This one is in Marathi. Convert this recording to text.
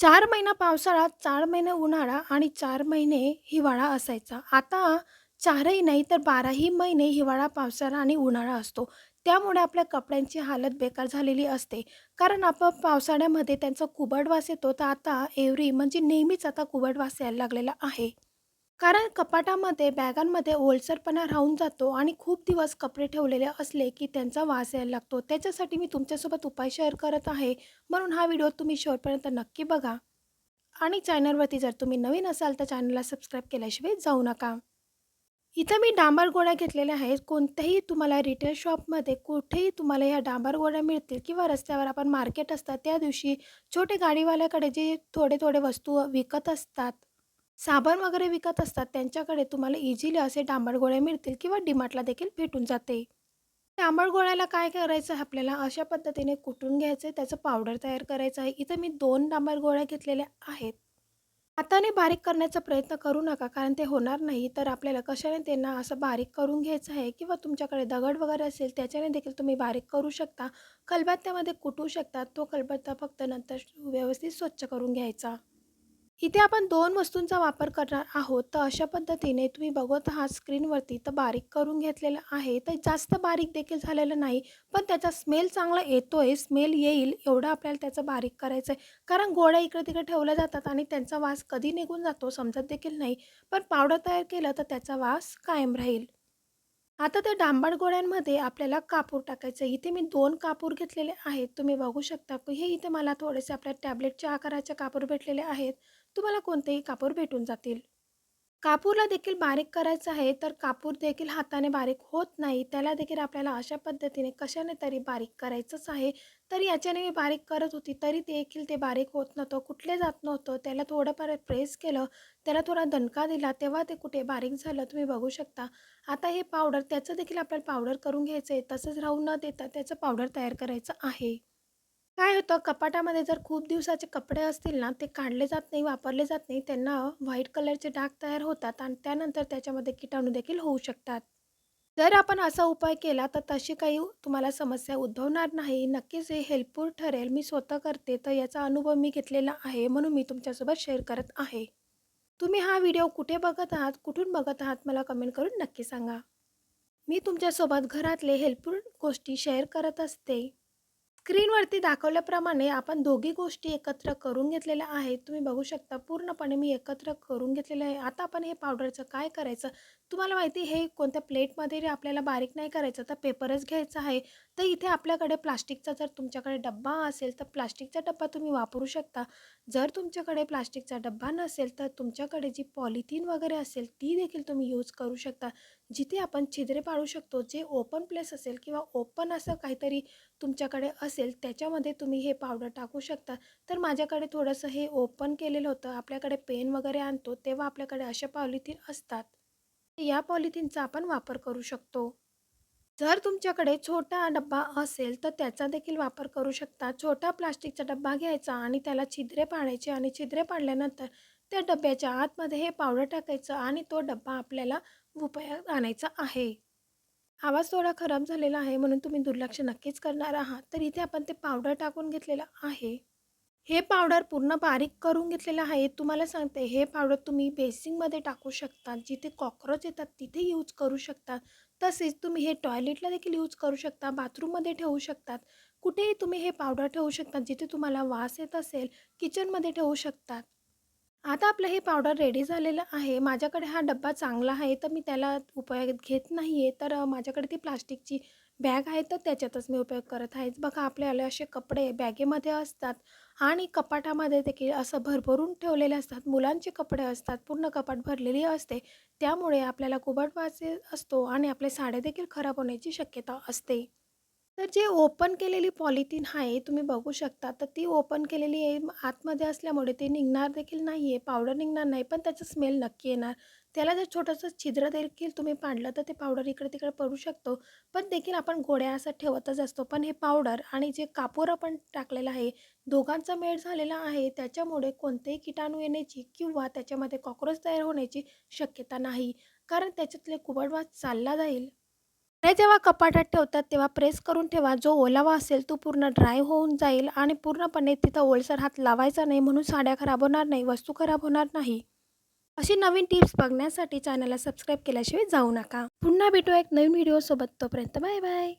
चार महिना पावसाळा, चार महिने उन्हाळा आणि चार महिने हिवाळा असायचा. आता चारही नाही तर 12ही महिने हिवाळा, पावसाळा आणि उन्हाळा असतो. त्यामुळे आपल्या कपड्यांची हालत बेकार झालेली असते. कारण आपण पावसाळ्यामध्ये त्यांचा कुबडवास येतो, तर आता एव्हरी म्हणजे नेहमीच आता कुबडवास यायला लागलेला आहे. कारण कपाटामध्ये, बॅगांमध्ये ओलसरपणा राहून जातो आणि खूप दिवस कपडे ठेवलेले असले की त्यांचा वास यायला लागतो. त्याच्यासाठी मी तुमच्यासोबत उपाय शेअर करत आहे. म्हणून हा व्हिडिओ तुम्ही शेवटपर्यंत नक्की बघा. आणि चॅनलवरती जर तुम्ही नवीन असाल तर चॅनलला सबस्क्राईब केल्याशिवाय जाऊ नका. इथं मी डांबर गोळ्या घेतलेल्या आहेत. कोणत्याही तुम्हाला रिटेल शॉपमध्ये कुठेही तुम्हाला ह्या डांबर गोळ्या मिळतील किंवा रस्त्यावर आपण मार्केट असतात त्या दिवशी छोटे गाडीवाल्याकडे जे थोडे थोडे वस्तू विकत असतात, साबण वगैरे विकत असतात त्यांच्याकडे तुम्हाला इझिली असे डांबर गोळ्या मिळतील किंवा डीमार्टला देखील भेटून जाते. डांबर गोळ्याला काय करायचं आहे आपल्याला अशा पद्धतीने कुटून घ्यायचं आहे, त्याचं पावडर तयार करायचं आहे. इथं मी दोन डांबर गोळ्या घेतलेल्या आहेत. हाताने बारीक करण्याचा प्रयत्न करू नका कारण ते होणार नाही. तर आपल्याला कशाने त्यांना असं बारीक करून घ्यायचं आहे किंवा तुमच्याकडे दगड वगैरे असेल त्याच्याने देखील तुम्ही बारीक करू शकता. कलबत्त्यामध्ये कुटू शकता. तो कलबत्ता फक्त नंतर व्यवस्थित स्वच्छ करून घ्यायचा. इथे आपण दोन वस्तूंचा वापर करणार आहोत. तर अशा पद्धतीने तुम्ही बघत आहात स्क्रीनवरती तर बारीक करून घेतलेलं आहे. तर जास्त बारीक देखील झालेलं नाही, पण त्याचा स्मेल चांगला येतोय, स्मेल येईल एवढं आपल्याला त्याचं बारीक करायचं आहे. कारण गोळ्या इकडे-तिकडे ठेवल्या जातात आणि त्यांचा वास कधी निघून जातो समजत देखील नाही. पण पावडर तयार केलं तर त्याचा वास कायम राहील. आता त्या डांबर गोळ्यांमध्ये आपल्याला कापूर टाकायचं आहे. इथे मी दोन कापूर घेतलेले आहेत. तुम्ही बघू शकता की हे इथे मला थोडेसे आपल्या टॅबलेटच्या आकाराचे कापूर भेटलेले आहेत. तुम्हाला कोणतेही कापूर भेटून जातील. कापूरला देखील बारीक करायचं आहे तर कापूर देखील हाताने बारीक होत नाही. त्याला देखील आपल्याला अशा पद्धतीने कशाने तरी बारीक करायचंच आहे. तर याच्याने मी बारीक करत होती तरी देखील ते बारीक होत नव्हतं, कुठले जात नव्हतं. त्याला थोडंफार प्रेस केलं, त्याला थोडा दणका दिला तेव्हा ते कुठे बारीक झालं तुम्ही बघू शकता. आता हे पावडर त्याचं देखील आपल्याला पावडर करून घ्यायचं आहे. तसंच राहू न देता त्याचं पावडर तयार करायचं आहे. काय होतं कपाटामध्ये जर खूप दिवसाचे कपडे असतील ना, ते काढले जात नाही, वापरले जात नाही. त्यांना व्हाईट कलरचे डाग तयार होतात आणि त्यानंतर त्याच्यामध्ये किटाणू देखील होऊ शकतात. जर आपण असा उपाय केला तर तशी काही तुम्हाला समस्या उद्भवणार नाही. नक्कीच हे हेल्पफुल ठरेल. मी स्वतः करते तर याचा अनुभव मी घेतलेला आहे म्हणून मी तुमच्यासोबत शेअर करत आहे. तुम्ही हा व्हिडिओ कुठे बघत आहात, कुठून बघत आहात मला कमेंट करून नक्की सांगा. मी तुमच्यासोबत घरातले हेल्पफुल गोष्टी शेअर करत असते. स्क्रीनवरती दाखवल्याप्रमाणे आपण दोघी गोष्टी एकत्र करून घेतलेल्या आहेत. तुम्ही बघू शकता पूर्णपणे मी एकत्र करून घेतलेलं आहे. आता आपण हे पावडरचं काय करायचं, तुम्हाला माहिती हे कोणत्या प्लेटमध्ये आपल्याला बारीक नाही करायचं तर पेपरच घ्यायचा आहे. तर इथे आपल्याकडे प्लास्टिकचा जर तुमच्याकडे डब्बा असेल तर प्लास्टिकचा डब्बा तुम्ही वापरू शकता. जर तुमच्याकडे प्लास्टिकचा डब्बा नसेल तर तुमच्याकडे जी पॉलिथिन वगैरे असेल ती देखील तुम्ही यूज करू शकता. जिथे आपण छिद्रे पाडू शकतो, जे ओपन प्लेस असेल किंवा ओपन असं काहीतरी तुमच्याकडे असेल त्याच्यामध्ये तुम्ही हे पावडर टाकू शकता. तर माझ्याकडे थोडंसं हे ओपन केलेलं होतं. आपल्याकडे पेन वगैरे आणतो तेव्हा आपल्याकडे अशा पॉलिथिन असतात. या पॉलिथिनचा आपण वापर करू शकतो. जर तुमच्याकडे छोटा डब्बा असेल तर त्याचा देखील वापर करू शकता. छोटा प्लास्टिकचा डब्बा घ्यायचा आणि त्याला छिद्रे पाडायचे आणि छिद्रे पाडल्यानंतर त्या डब्याच्या आतमध्ये हे पावडर टाकायचं आणि तो डब्बा आपल्याला उपयात आणायचा आहे. आवाज थोडा खराब झालेला आहे म्हणून तुम्ही दुर्लक्ष नक्कीच करणार आहात. तर इथे आपण ते पावडर टाकून घेतलेलं आहे. हे पावडर पूर्ण बारीक करून घेतलेलं आहे. तुम्हाला सांगते हे पावडर तुम्ही बेसिनमध्ये टाकू शकता. जिथे कॉक्रोच येतात तिथे यूज करू शकता. तसेच तुम्ही हे टॉयलेटला देखील यूज करू शकता, बाथरूममध्ये ठेवू शकतात. कुठेही तुम्ही हे पावडर ठेवू शकता. जिथे तुम्हाला वास येत असेल किचनमध्ये ठेवू शकतात. आता आपलं हे पावडर रेडी झालेलं आहे. माझ्याकडे हा डब्बा चांगला आहे तर मी त्याला उपयोग घेत नाही आहे. तर माझ्याकडे ती प्लास्टिकची बॅग आहे तर त्याच्यातच मी उपयोग करत आहे. बघा आपल्याला असे कपडे बॅगेमध्ये असतात आणि कपाटामध्ये देखील असं भरभरून ठेवलेले असतात. मुलांचे कपडे असतात, पूर्ण कपाट भरलेली असते. त्यामुळे आपल्याला कुबट वाचे असतो आणि आपले साड्या देखील खराब होण्याची शक्यता असते. तर जे ओपन केलेली पॉलिथिन आहे तुम्ही बघू शकता तर ती ओपन केलेली आहे आतमध्ये असल्यामुळे ते निघणार देखील नाही आहे, पावडर निघणार नाही पण त्याचं स्मेल नक्की येणार. त्याला जर छोटंसं छिद्र देखील तुम्ही पाडलं तर ते पावडर इकडे-तिकडे पडू शकतो. पण देखील आपण गोळ्या असं ठेवतच असतो. पण हे पावडर आणि जे कापूर आपण टाकलेलं आहे दोघांचा मेळ झालेला आहे. त्याच्यामुळे कोणतेही किटाणू येण्याची किंवा त्याच्यामध्ये कॉक्रोच तयार होण्याची शक्यता नाही. कारण त्याच्यातले कुबट वास चालला जाईल. ते जेव्हा कपाटात ठेवतात तेव्हा प्रेस करून ठेवा. जो ओलावा असेल तो पूर्ण ड्राय होऊन जाईल आणि पूर्णपणे तिथं ओलसर हात लावायचा नाही म्हणून साड्या खराब होणार नाही वस्तू खराब होणार नाही. अशी नवीन टिप्स बघण्यासाठी चॅनलला सबस्क्राईब केल्याशिवाय जाऊ नका. पुन्हा भेटू एक नवीन व्हिडिओसोबत तोपर्यंत बाय बाय